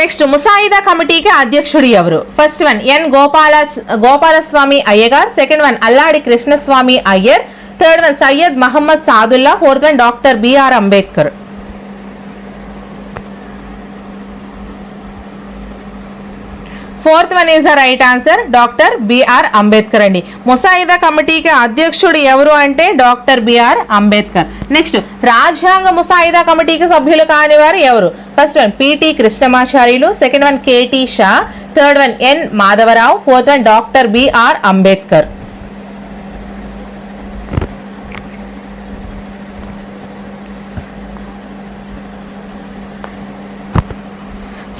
Next ముసాయిదా కమిటీకి అధ్యక్షుడు ఎవరు? First one N Gopala Gopalaswami Ayyangar second one Alladi Krishnaswami Iyer third one Syed Mohammed Saadulla fourth one doctor B R Ambedkar fourth one is the right answer. Doctor B R Ambedkar అండి. ముసాయిదా కమిటీకి అధ్యక్షుడు ఎవరు అంటే doctor B R Ambedkar. Next రాజ్యాంగ ముసాయిదా కమిటీకి సభ్యులు కాని వారు ఎవరు? First one P T Krishnamacharyulu second one K T Shah third one N Madhavarao fourth one doctor B R Ambedkar.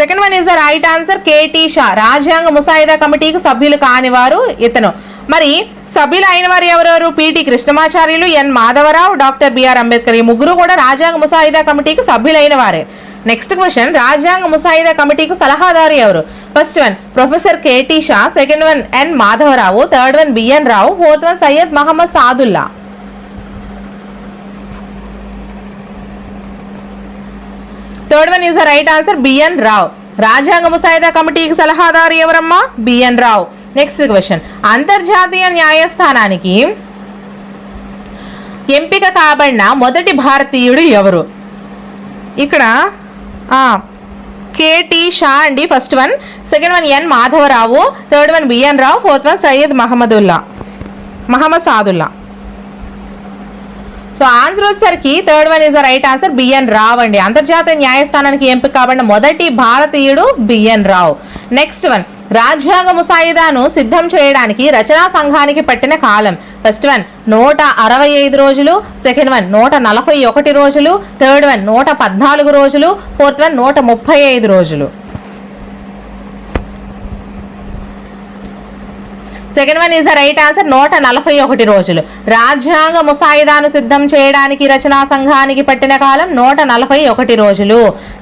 Second one is the right answer K T Shah రాజ్యాంగ ముసాయిదా కమిటీకి సభ్యులు కాని వారు ఇతను. మరి సభ్యులు అయిన వారు ఎవరెవరు P T Krishnamacharyulu N Madhavarao doctor B R Ambedkar. ఈ ముగ్గురు కూడా రాజ్యాంగ ముసాయిదా కమిటీకి సభ్యులైన వారే నెక్స్ట్ క్వశ్చన్ రాజ్యాంగ ముసాయిదా కమిటీకి సలహాదారు ఎవరు? First one professor K T Shah second one N Madhavarao. Third one B N Rao. Fourth one Syed Mohammed Saadulla third one is the right answer B N Rao. రాజ్యాంగ ముసాయిదా కమిటీకి సలహాదారు ఎవరమ్మా? బిఎన్ రావు. నెక్స్ట్ క్వశ్చన్ అంతర్జాతీయ న్యాయస్థానానికి ఎంపిక కాబడిన మొదటి భారతీయుడు ఎవరు? ఇక్కడ కేటీ షా అండి first one second one N. Madhavarao. Third one B N Rao. Fourth one Syed Mahmudullah Mohammed Saadulla. So answer వచ్చేసరికి third one is the right answer B N Rao అండి. అంతర్జాతీయ న్యాయస్థానానికి ఎంపిక కాబడిన మొదటి భారతీయుడు బిఎన్ రావ్. నెక్స్ట్ వన్ రాజ్యాంగ ముసాయిదాను సిద్ధం చేయడానికి రచనా సంఘానికి పట్టిన కాలం. ఫస్ట్ వన్ నూట అరవై ఐదు రోజులు. సెకండ్ వన్ నూట నలభై ఒకటి రోజులు. థర్డ్ వన్ నూట పద్నాలుగు రోజులు. ఫోర్త్ వన్ నూట ముప్పై ఐదు రోజులు. Second one is the right answer నూట నలభై ఒకటి రోజులు. రాజ్యాంగ ముసాయిదాను సిద్ధం చేయడానికి రచనా సంఘానికి పట్టిన కాలం నూట నలభై ఒకటి రోజులు.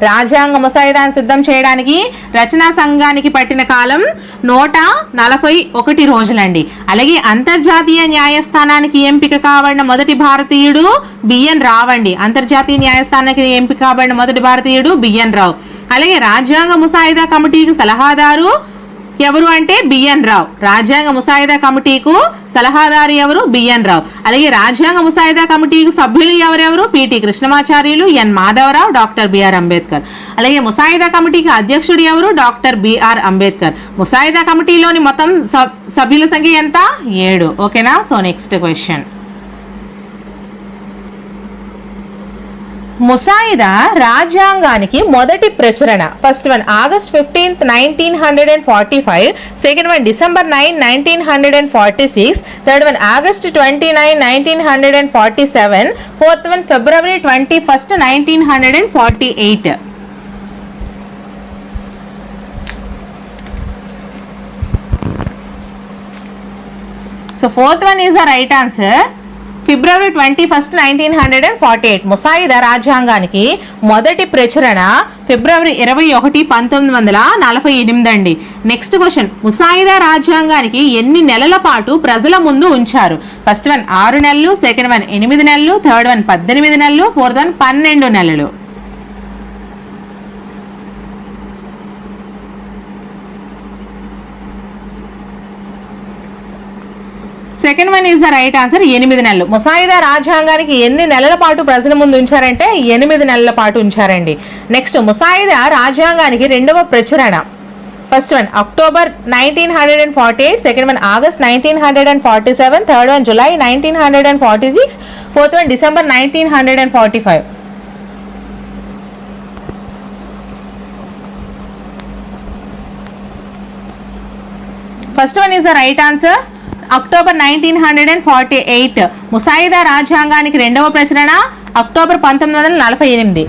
రాజ్యాంగ ముసాయిదాను సిద్ధం చేయడానికి రచనా సంఘానికి పట్టిన కాలం నూట నలభై ఒకటి రోజులండి. అలాగే అంతర్జాతీయ న్యాయస్థానానికి ఎంపిక కాబడిన మొదటి భారతీయుడు బిఎన్ రావండి అండి. అంతర్జాతీయ న్యాయస్థానానికి ఎంపిక కాబడిన మొదటి భారతీయుడు బిఎన్ రావు. అలాగే రాజ్యాంగ ముసాయిదా కమిటీకి సలహాదారు ఎవరు అంటే బిఎన్ రావు. రాజ్యాంగ ముసాయిదా కమిటీకు సలహాదారు ఎవరు? B N Rao. అలాగే రాజ్యాంగ ముసాయిదా కమిటీకి సభ్యులు ఎవరెవరు? P T Krishnamacharyulu N Madhavarao doctor B R Ambedkar. అలాగే ముసాయిదా కమిటీకి అధ్యక్షుడు ఎవరు? Doctor B R Ambedkar. ముసాయిదా కమిటీలోని మొత్తం సబ్- సభ్యుల సంఖ్య ఎంత? ఏడు. ఓకేనా? So next question. ముసాయిదా రాజ్యాంగానికి మొదటి ప్రచురణ. First one August fifteenth nineteen hundred and forty five second one December nine nineteen hundred and forty six third one August twenty nine nineteen hundred and forty seven fourth one February twenty first nineteen hundred and forty eight so fourth one is the right answer February twenty first nineteen hundred and forty eight ముసాయిదా రాజ్యాంగానికి మొదటి ప్రచురణ ఫిబ్రవరి ఇరవై ఒకటి పంతొమ్మిది వందల నలభై ఎనిమిది అండి. నెక్స్ట్ క్వశ్చన్ ముసాయిదా రాజ్యాంగానికి ఎన్ని నెలల పాటు ప్రజల ముందు ఉంచారు? ఫస్ట్ వన్ ఆరు నెలలు సెకండ్ వన్ ఎనిమిది నెలలు థర్డ్ వన్ పద్దెనిమిది నెలలు ఫోర్త్ వన్ పన్నెండు నెలలు. Second one is the right answer ఎనిమిది నెలలు. ముసాయిదా రాజ్యాంగానికి ఎన్ని నెలల పాటు ప్రజల ముందు ఉంచారంటే ఎనిమిది నెలల పాటు ఉంచారండి. నెక్స్ట్ ముసాయిదా రాజ్యాంగానికి రెండవ ప్రచురణ. First one October nineteen hundred and forty eight second one August nineteen hundred and forty seven third one July nineteen hundred and forty six fourth one December nineteen hundred and forty five first one is the right answer October nineteen hundred and forty eight. ముసాయిదా రాజ్యాంగానికి రెండవ ప్రచురణ October పంతొమ్మిది వందల నలభై ఎనిమిది.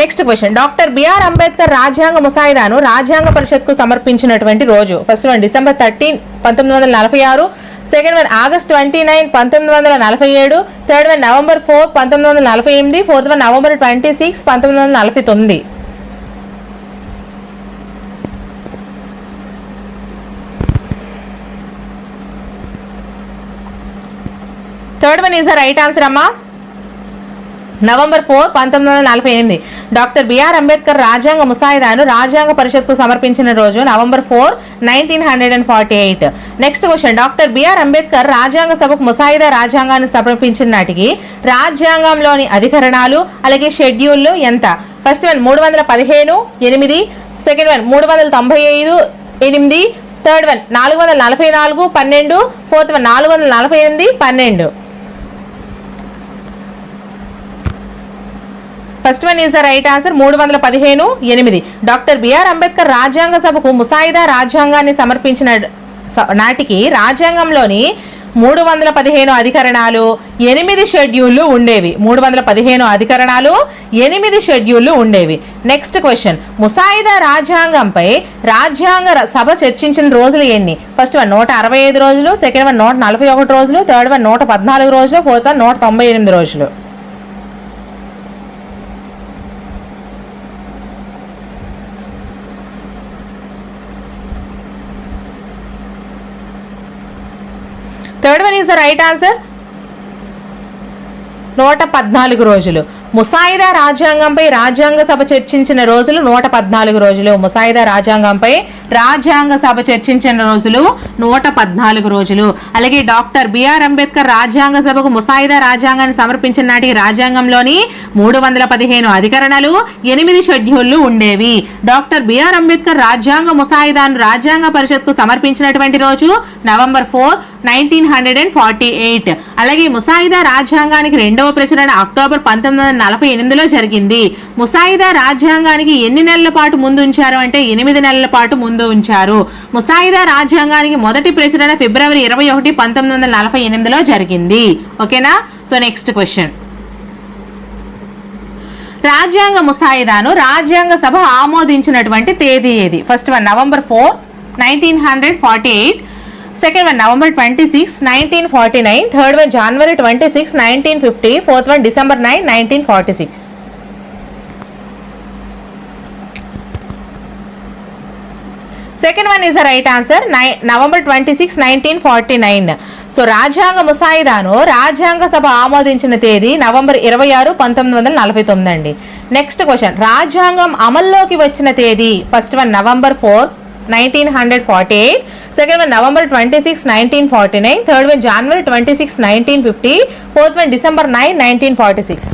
Next question doctor B R Ambedkar రాజ్యాంగ ముసాయిదాను రాజ్యాంగ పరిషత్కు సమర్పించినటువంటి రోజు. ఫస్ట్ వన్ డిసెంబర్ థర్టీన్ పంతొమ్మిది వందల నలభై ఆరు. Second one August twenty nine పంతొమ్మిది వందల నలభై ఏడు. థర్డ్ వన్ నవంబర్ ఫోర్ పంతొమ్మిది వందల నలభై ఎనిమిది. Fourth one November twenty six పంతొమ్మిది వందల నలభై తొమ్మిది. Third one is the right answer అమ్మా. నవంబర్ ఫోర్ పంతొమ్మిది వందల నలభై ఎనిమిది. డాక్టర్ బిఆర్ అంబేద్కర్ రాజ్యాంగ ముసాయిదాను రాజ్యాంగ పరిషత్కు సమర్పించిన రోజు November four nineteen hundred and forty eight next question doctor B R Ambedkar రాజ్యాంగ సభకు ముసాయిదా రాజ్యాంగాన్ని సమర్పించిన నాటికి రాజ్యాంగంలోని అధికరణాలు అలాగే షెడ్యూళ్ళు ఎంత? ఫస్ట్ వన్ మూడు వందల పదిహేను ఎనిమిది. సెకండ్ వన్ మూడు వందల తొంభై ఐదు ఎనిమిది. థర్డ్ వన్ నాలుగు వందల నలభై నాలుగు పన్నెండు. ఫోర్త్ వన్ నాలుగు వందల నలభై ఎనిమిది పన్నెండు. First one is the right answer. మూడు వందల పదిహేను ఎనిమిది. డాక్టర్ బిఆర్ అంబేద్కర్ రాజ్యాంగ సభకు ముసాయిదా రాజ్యాంగాన్ని సమర్పించిన స- నాటికి రాజ్యాంగంలోని మూడు వందల పదిహేను అధికరణాలు ఎనిమిది షెడ్యూళ్ళు ఉండేవి. మూడు వందల పదిహేను అధికరణాలు ఎనిమిది షెడ్యూళ్ళు ఉండేవి. Next question. ముసాయిదా రాజ్యాంగంపై రాజ్యాంగ సభ చర్చించిన రోజులు ఎన్ని? ఫస్ట్ వన్ నూట అరవై ఐదు రోజులు సెకండ్ వన్ నూట నలభై ఒకటి రోజులు థర్డ్ వన్ నూట పద్నాలుగు రోజులు ఫోర్త్ వన్ నూట తొంభై ఎనిమిది రోజులు. Third one is the right answer నూట పద్నాలుగు రోజులు. ముసాయిదా రాజ్యాంగంపై రాజ్యాంగ సభ చర్చించిన రోజులు నూట పద్నాలుగు రోజులు. ముసాయిదా రాజ్యాంగంపై రాజ్యాంగ సభ చర్చించిన రోజులు నూట పద్నాలుగు రోజులు. అలాగే డాక్టర్ బిఆర్ అంబేద్కర్ రాజ్యాంగ సభకు ముసాయిదా రాజ్యాంగాన్ని సమర్పించిన నాటికి రాజ్యాంగంలోని మూడు వందల పదిహేను అధికరణలు ఎనిమిది షెడ్యూళ్ళు ఉండేవి. డాక్టర్ బిఆర్ అంబేద్కర్ రాజ్యాంగ ముసాయిదాను రాజ్యాంగ పరిషత్కు సమర్పించినటువంటి రోజు November four nineteen hundred and forty eight. అలాగే ముసాయిదా రాజ్యాంగానికి రెండవ ప్రచురణ అక్టోబర్ పంతొమ్మిది వందల నలభై ఎనిమిదిలో జరిగింది. ముసాయిదా రాజ్యాంగానికి ఎన్ని నెలల పాటు ముందు ఉంచారు అంటే ఎనిమిది నెలల పాటు ముందు ఉంచారు. ముసాయిదా రాజ్యాంగానికి మొదటి ప్రచురణ ఫిబ్రవరి ఇరవై ఒకటి పంతొమ్మిది వందల నలభై ఎనిమిదిలో జరిగింది. ఓకేనా? సో నెక్స్ట్ క్వశ్చన్ రాజ్యాంగ ముసాయిదాను రాజ్యాంగ సభ ఆమోదించినటువంటి తేదీ ఏది? First one November four nineteen hundred forty eight second one November twenty six nineteen forty nine third one January twenty six nineteen fifty fourth one December nine nineteen forty six second one is the right answer నై November twenty six nineteen forty nine so రాజ్యాంగ ముసాయిదాను రాజ్యాంగ సభ ఆమోదించిన తేదీ November ఇరవై ఆరు పంతొమ్మిది వందల నలభై తొమ్మిది అండి. నెక్స్ట్ క్వశ్చన్ రాజ్యాంగం అమల్లోకి వచ్చిన తేదీ first one November four nineteen hundred forty eight second one November twenty six nineteen forty nine third one January twenty six nineteen fifty fourth one December nine nineteen forty six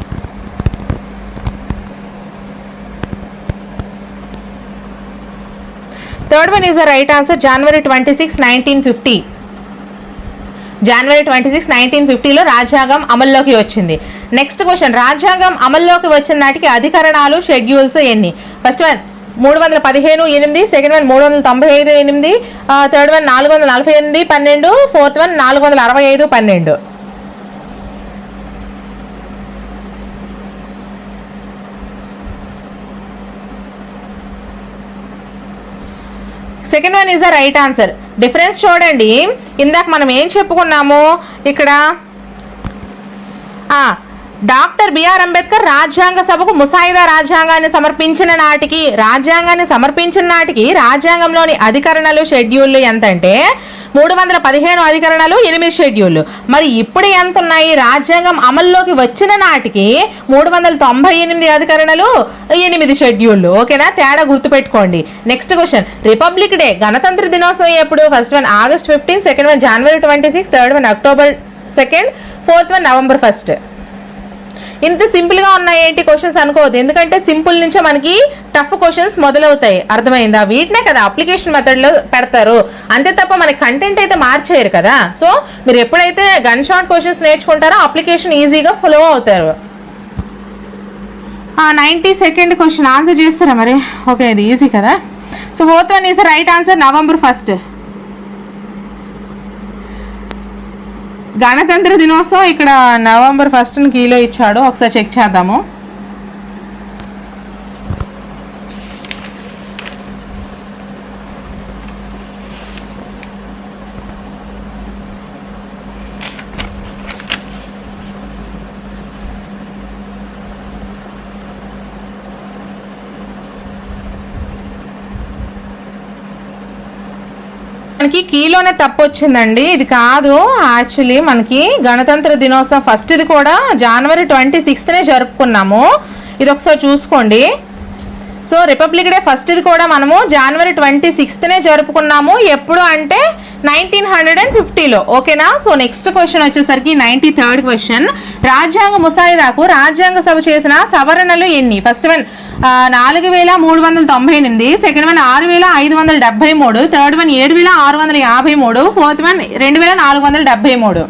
third one is the right answer January twenty six nineteen fifty January twenty six nineteen ఫిఫ్టీలో రాజ్యాంగం అమల్లోకి వచ్చింది. Next question రాజ్యాంగం అమల్లోకి వచ్చిన నాటికి అధికరణాలు schedules ఎన్ని? ఫస్ట్ వన్ మూడు వందల పదిహేను ఎనిమిది. సెకండ్ వన్ మూడు వందల తొంభై ఐదు ఎనిమిది. Uh, థర్డ్ వన్ నాలుగు వందల నలభై ఎనిమిది పన్నెండు. ఫోర్త్ వన్ నాలుగు వందల అరవై ఐదు పన్నెండు. Second one is the right answer difference చూడండి. ఇందాక మనం ఏం చెప్పుకున్నాము? ఇక్కడ డాక్టర్ బిఆర్ అంబేద్కర్ రాజ్యాంగ సభకు ముసాయిదా రాజ్యాంగాన్ని సమర్పించిన నాటికి రాజ్యాంగాన్ని సమర్పించిన నాటికి రాజ్యాంగంలోని అధికరణలు షెడ్యూళ్ళు ఎంతంటే మూడు వందల పదిహేను అధికరణలు ఎనిమిది షెడ్యూళ్ళు. మరి ఇప్పుడు ఎంత ఉన్నాయి రాజ్యాంగం అమల్లోకి వచ్చిన నాటికి మూడు వందల తొంభై ఎనిమిది అధికరణలు ఎనిమిది షెడ్యూళ్ళు. ఓకేనా? తేడా గుర్తుపెట్టుకోండి. Next question. రిపబ్లిక్ డే గణతంత్ర దినోత్సవం ఎప్పుడు? First one August fifteen second one January twenty six third one October second fourth one November first. ఇంత సింపుల్గా ఉన్నాయి ఏంటి క్వశ్చన్స్ అనుకోవద్దు. ఎందుకంటే సింపుల్ నుంచే మనకి టఫ్ క్వశ్చన్స్ మొదలవుతాయి. అర్థమైందా? వీటినే కదా అప్లికేషన్ మెథడ్లో పెడతారు. అంతే తప్ప మన కంటెంట్ అయితే మార్చేయరు కదా. సో మీరు ఎప్పుడైతే గన్ షాట్ క్వశ్చన్స్ నేర్చుకుంటారో అప్లికేషన్ ఈజీగా ఫ్లో అవుతారు. నైంటీ సెకండ్ క్వశ్చన్ ఆన్సర్ చేస్తారా మరి? ఓకే ఇది ఈజీ కదా. So fourth one is right answer November first గణతంత్ర దినోత్సవం ఇక్కడ నవంబర్ ఫస్ట్ కీలో ఇచ్చాడు. ఒకసారి చెక్ చేద్దాము. మనకి కీలోనే తప్పు వచ్చిందండి. ఇది కాదు. యాక్చువల్లీ మనకి గణతంత్ర దినోత్సవం ఫస్ట్ ఇది కూడా జనవరి ట్వంటీ సిక్స్త్నే జరుపుకున్నాము. ఇది ఒకసారి చూసుకోండి. సో రిపబ్లిక్ డే ఫస్ట్ ఇది కూడా మనము జనవరి ట్వంటీ సిక్స్త్నే జరుపుకున్నాము. ఎప్పుడు అంటే నైన్టీన్ హండ్రెడ్ అండ్ ఫిఫ్టీలో ఓకేనా? సో నెక్స్ట్ క్వశ్చన్ వచ్చేసరికి నైన్టీ థర్డ్ క్వశ్చన్ రాజ్యాంగ ముసాయిదాకు రాజ్యాంగ సభ చేసిన సవరణలు ఎన్ని? ఫస్ట్ వన్ నాలుగు వేల మూడు వందల తొంభై ఎనిమిది. సెకండ్ వన్ ఆరు వేల ఐదు వందల డెబ్బై మూడు. థర్డ్ వన్ ఏడు వేల ఆరు వందల యాభై మూడు. ఫోర్త్ వన్ రెండు వేల నాలుగు వందల డెబ్బై మూడు.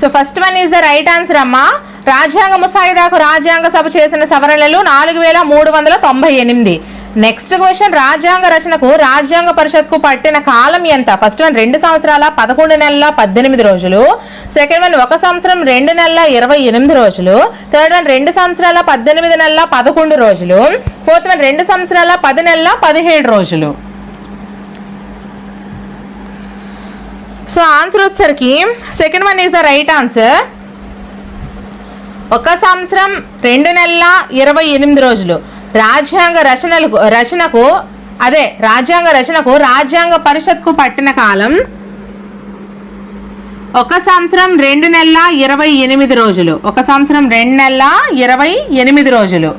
So first one is the right answer అమ్మా. రాజ్యాంగ ముసాయిదాకు రాజ్యాంగ సభ చేసిన సవరణలు నాలుగు వేల మూడు వందల తొంభై ఎనిమిది. నెక్స్ట్ క్వశ్చన్ రాజ్యాంగ రచనకు రాజ్యాంగ పరిషత్కు పట్టిన కాలం ఎంత? ఫస్ట్ వన్ రెండు సంవత్సరాల పదకొండు నెలల పద్దెనిమిది రోజులు. సెకండ్ వన్ ఒక సంవత్సరం రెండు నెలల ఇరవై ఎనిమిది రోజులు. థర్డ్ వన్ రెండు సంవత్సరాల పద్దెనిమిది నెలల పదకొండు రోజులు. ఫోర్త్ వన్ రెండు సంవత్సరాల పది నెలల పదిహేడు రోజులు. సో ఆన్సర్ వచ్చేసరికి second one is the right answer ఒక సంవత్సరం రెండు నెలల ఇరవై ఎనిమిది రోజులు. రాజ్యాంగ రచనలకు రచనకు అదే రాజ్యాంగ రచనకు రాజ్యాంగ పరిషత్కు పట్టిన కాలం ఒక సంవత్సరం రెండు నెలల ఇరవై ఎనిమిది రోజులు. ఒక సంవత్సరం రెండు నెలల ఇరవై ఎనిమిది రోజులు.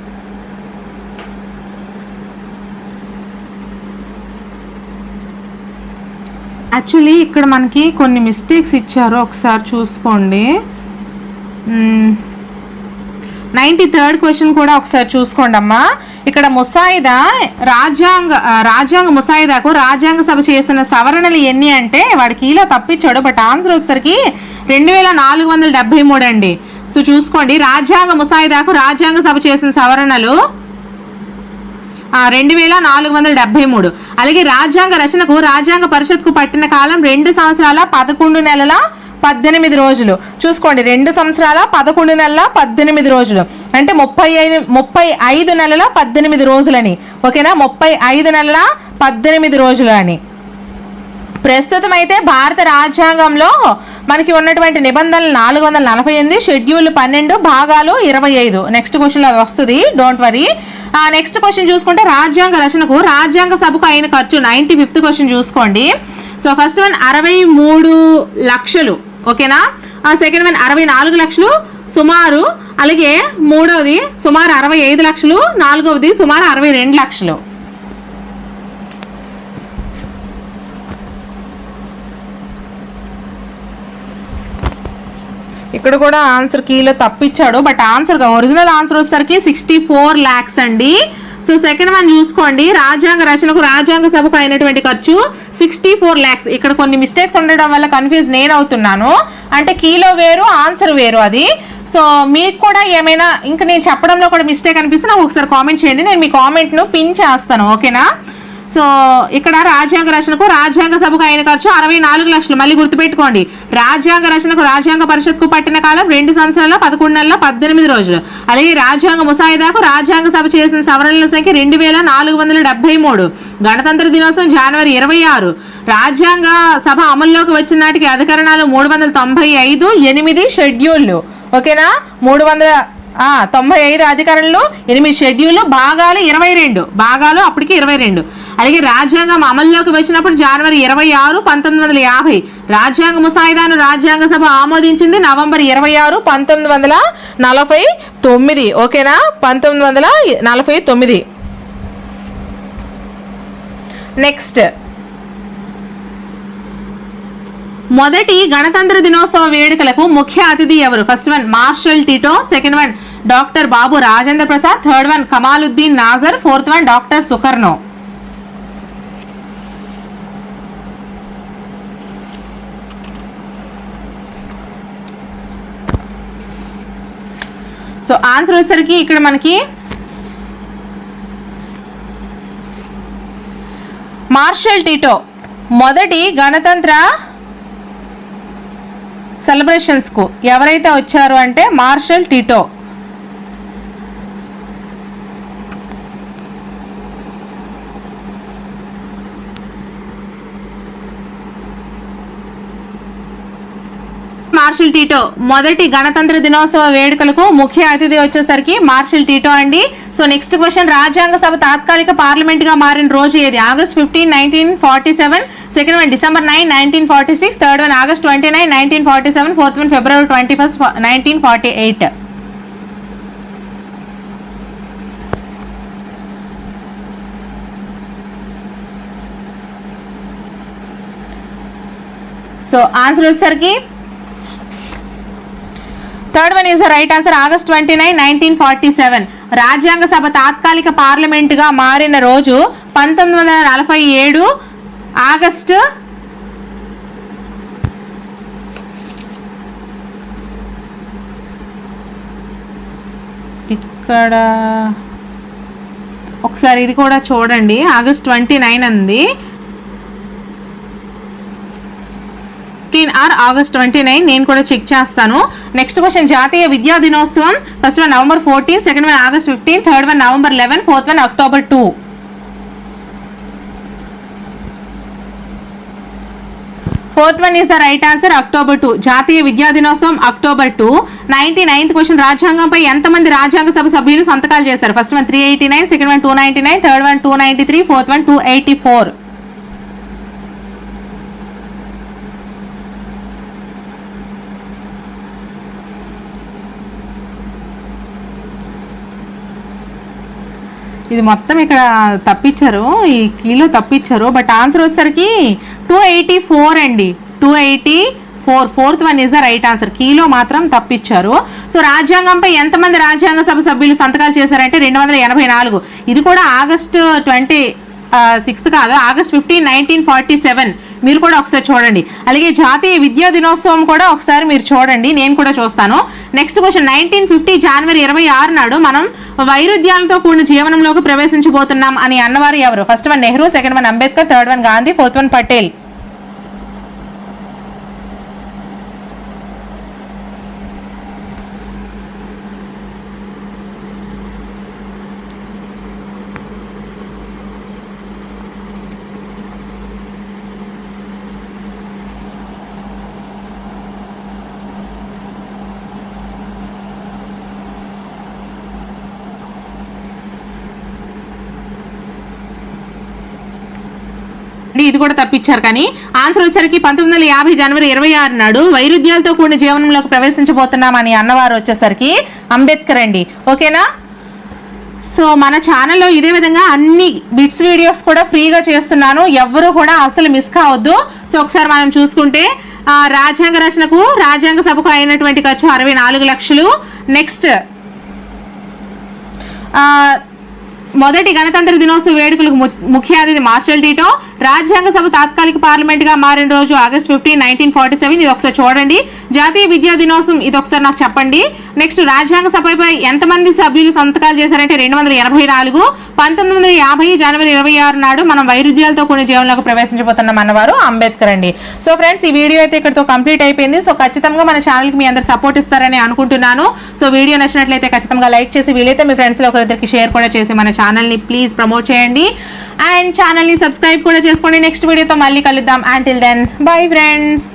యాక్చువల్లీ ఇక్కడ మనకి కొన్ని మిస్టేక్స్ ఇచ్చారు. ఒకసారి చూసుకోండి. నైంటీ థర్డ్ క్వశ్చన్ కూడా ఒకసారి చూసుకోండి అమ్మా. ఇక్కడ ముసాయిదా రాజ్యాంగ రాజ్యాంగ ముసాయిదాకు రాజ్యాంగ సభ చేసిన సవరణలు ఎన్ని అంటే వాడు కీలో తప్పించాడు బట్ ఆన్సర్ వచ్చేసరికి రెండు వేల నాలుగు వందల డెబ్బై మూడు అండి. సో చూసుకోండి. రాజ్యాంగ ముసాయిదాకు రాజ్యాంగ సభ చేసిన సవరణలు రెండు వేల నాలుగు వందల డెబ్బై మూడు. అలాగే రాజ్యాంగ రచనకు రాజ్యాంగ పరిషత్కు పట్టిన కాలం రెండు సంవత్సరాల పదకొండు నెలల పద్దెనిమిది రోజులు. చూసుకోండి రెండు సంవత్సరాల పదకొండు నెలల పద్దెనిమిది రోజులు. అంటే ముప్పై ఐదు ముప్పై ఐదు నెలల పద్దెనిమిది రోజులని. ఓకేనా? ముప్పై ఐదు నెలల పద్దెనిమిది రోజులు అని. ప్రస్తుతం అయితే భారత రాజ్యాంగంలో మనకి ఉన్నటువంటి నిబంధనలు నాలుగు వందల నలభై ఎనిమిది షెడ్యూల్ పన్నెండు భాగాలు ఇరవై ఐదు. నెక్స్ట్ క్వశ్చన్ అది వస్తుంది. డోంట్ వరీ నెక్స్ట్ క్వశ్చన్ చూసుకుంటే రాజ్యాంగ రచనకు రాజ్యాంగ సభకు అయిన ఖర్చు నైన్టీ ఫిఫ్త్ క్వశ్చన్ చూసుకోండి. సో ఫస్ట్ వన్ అరవై మూడు లక్షలు. ఓకేనా సెకండ్ వన్ అరవై నాలుగు లక్షలు. సుమారు అలాగే మూడవది సుమారు అరవై ఐదు లక్షలు. నాలుగవది సుమారు అరవై రెండు లక్షలు. ఇక్కడ కూడా ఆన్సర్ కీలో తప్పిచ్చాడు బట్ ఆన్సర్ ఒరిజినల్ ఆన్సర్ వచ్చేసరికి సిక్స్టీ ఫోర్ ల్యాక్స్ అండి. సో సెకండ్ వన్ చూసుకోండి. రాజ్యాంగ రచనకు రాజ్యాంగ సభకు అయినటువంటి ఖర్చు సిక్స్టీ ఫోర్ ల్యాక్స్ ఇక్కడ కొన్ని మిస్టేక్స్ ఉండడం వల్ల కన్ఫ్యూజ్ నేను అవుతున్నాను. అంటే కీలో వేరు ఆన్సర్ వేరు అది. సో మీకు కూడా ఏమైనా ఇంకా నేను చెప్పడంలో కూడా మిస్టేక్ అనిపిస్తే నాకు ఒకసారి కామెంట్ చేయండి. నేను మీ కామెంట్ను పిన్ చేస్తాను ఓకేనా సో ఇక్కడ రాజ్యాంగ రచనకు రాజ్యాంగ సభకు అయిన ఖర్చు అరవై నాలుగు లక్షలు. మళ్ళీ గుర్తుపెట్టుకోండి. రాజ్యాంగ రచనకు రాజ్యాంగ పరిషత్కు పట్టిన కాలం రెండు సంవత్సరాల పదకొండు నెలల పద్దెనిమిది రోజులు. అలాగే రాజ్యాంగ ముసాయిదాకు రాజ్యాంగ సభ చేసిన సవరణల సంఖ్య రెండు వేల నాలుగు వందల డెబ్బై మూడు. గణతంత్ర దినోత్సవం జనవరి ఇరవై ఆరు. రాజ్యాంగ సభ అమల్లోకి వచ్చిన నాటికి అధికరణాలు మూడు వందల తొంభై ఐదు ఎనిమిది షెడ్యూళ్ళు. ఓకేనా? మూడు వందల తొంభై ఐదు అధికారంలో ఎనిమిది షెడ్యూల్ భాగాలు ఇరవై రెండు. భాగాలు అప్పటికి ఇరవై రెండు. అలాగే రాజ్యాంగం అమల్లోకి వచ్చినప్పుడు జనవరి ఇరవై ఆరు పంతొమ్మిది వందల యాభై రాజ్యాంగ ముసాయిదాను రాజ్యాంగ సభ ఆమోదించింది నవంబర్ ఇరవై ఆరు పంతొమ్మిది వందల నలభై తొమ్మిది. ఓకేనా? పంతొమ్మిది వందల నలభై తొమ్మిది. నెక్స్ట్ మొదటి గణతంత్ర దినోత్సవ వేడుకలకు ముఖ్య అతిథి ఎవరు? First one Marshal Tito second one doctor Babu Rajendra Prasad third one Kamaluddin Nasser fourth one doctor Sukarno so answer వచ్చేసరికి ఇక్కడ మనకి మార్షల్ టిటో. మొదటి గణతంత్ర సెలబ్రేషన్స్కు ఎవరైతే వచ్చారు అంటే మార్షల్ టీటో. మార్షల్ టీటో మొదటి గణతంత్ర దినోత్సవ వేడుకలకు ముఖ్య అతిథి వచ్చేసరికి మార్షల్ టీటో అండి. సో నెక్స్ట్ క్వశ్చన్ రాజ్యాంగ సభ తాత్కాలిక పార్లమెంట్గా మారిన రోజు ఏది? August fifteen nineteen forty seven second one December nine nineteen forty six third one August twenty nine nineteen forty seven fourth one February twenty first nineteen forty eight. So answer వచ్చేసరికి third one is the right answer August twenty nine nineteen forty seven రాజ్యాంగ సభ తాత్కాలిక పార్లమెంటుగా మారిన రోజు పంతొమ్మిది వందల నలభై ఏడు ఆగస్టు ఇక్కడ ఒకసారి ఇది కూడా చూడండి. ఆగస్ట్ ట్వంటీ నైన్ అంది. Fifteen or August twenty nine. నేను కూడా చెక్ చేస్తాను. నెక్స్ట్ క్వశ్చన్ జాతీయ విద్యా దినోత్సవం. First one November fourteen second one August fifteen third one November eleven fourth one October two fourth one is the right answer October two జాతీయ విద్యా దినోత్సవం October two ninety ninth question రాజ్యాంగంపై ఎంతమంది రాజ్యాంగ సభ సభ్యులు సంతకాలు చేస్తారు first one three eighty nine second one two ninety nine third one two ninety three fourth one two eighty four ఇది మొత్తం ఇక్కడ తప్పించారు ఈ కీలో తప్పించారు బట్ ఆన్సర్ వచ్చేసరికి టూ ఎయిటీ ఫోర్ అండి. Two eighty four fourth one is the right answer కీలో మాత్రం తప్పించారు. సో రాజ్యాంగంపై ఎంతమంది రాజ్యాంగ సభ సభ్యులు సంతకాలు చేశారంటే రెండు వందల ఎనభై నాలుగు. ఇది కూడా ఆగస్టు ట్వంటీ సిక్స్త్ కాదు August fifteen nineteen forty seven మీరు కూడా ఒకసారి చూడండి. అలాగే జాతీయ విద్యా దినోత్సవం కూడా ఒకసారి మీరు చూడండి. నేను కూడా చూస్తాను. నెక్స్ట్ క్వశ్చన్ నైన్టీన్ ఫిఫ్టీ జనవరి ఇరవై ఆరు నాడు మనం వైరుధ్యాలతో కూడిన జీవనంలోకి ప్రవేశించబోతున్నాం అని అన్నవారు ఎవరు? First one Nehru second one Ambedkar third one Gandhi fourth one Patel అండి, ఇది కూడా తప్పించారు కానీ ఆన్సర్ వచ్చేసరికి పంతొమ్మిది వందల యాభై జనవరి ఇరవై ఆరు నాడు వైరుధ్యాలతో కూడిన జీవనంలోకి ప్రవేశించబోతున్నామని అన్నవారు వచ్చేసరికి అంబేద్కర్ అండి. ఓకేనా? సో మన ఛానల్లో ఇదే విధంగా అన్ని బిట్స్ వీడియోస్ కూడా ఫ్రీగా చేస్తున్నాను. ఎవరు కూడా అసలు మిస్ కావద్దు. సో ఒకసారి మనం చూసుకుంటే రాజ్యాంగ రచనకు రాజ్యాంగ సభకు అయినటువంటి ఖర్చు అరవై నాలుగు లక్షలు. నెక్స్ట్ మొదటి గణతంత్ర దినోత్సవ వేడుకలకు ముఖ్య అతిథి మార్షల్ టీటో. రాజ్యాంగ సభ తాత్కాలిక పార్లమెంట్గా మారిన రోజు August fifteen nineteen forty seven. ఇది ఒకసారి చూడండి. జాతీయ విద్యా దినోత్సవం ఇది ఒకసారి నాకు చెప్పండి. నెక్స్ట్ రాజ్యాంగ సభపై ఎంతమంది సభ్యులు సంతకాలు చేశారంటే రెండు వందల ఎనభై నాలుగు. పంతొమ్మిది వందల యాభై జనవరి ఇరవై ఆరు నాడు మనం వైరుధ్యాలతో కూడిన జీవనంలోకి ప్రవేశించబోతున్నాం అన్నవారు అంబేద్కర్ అండి. సో ఫ్రెండ్స్ ఈ వీడియో అయితే ఇక్కడతో కంప్లీట్ అయిపోయింది. సో ఖచ్చితంగా మన ఛానల్కి మీ అందరు సపోర్ట్ ఇస్తారని అనుకుంటున్నాను. సో వీడియో నచ్చినట్లయితే ఖచ్చితంగా లైక్ చేసి వీలైతే మీ ఫ్రెండ్స్లో ఒకరిద్దరికి షేర్ కూడా చేసి మన ఛానల్ని ప్లీజ్ ప్రమోట్ చేయండి. అండ్ ఛానల్ని సబ్స్క్రైబ్ కూడా చేసుకోండి. నెక్స్ట్ వీడియోతో మళ్ళీ కలుద్దాం. Until then bye friends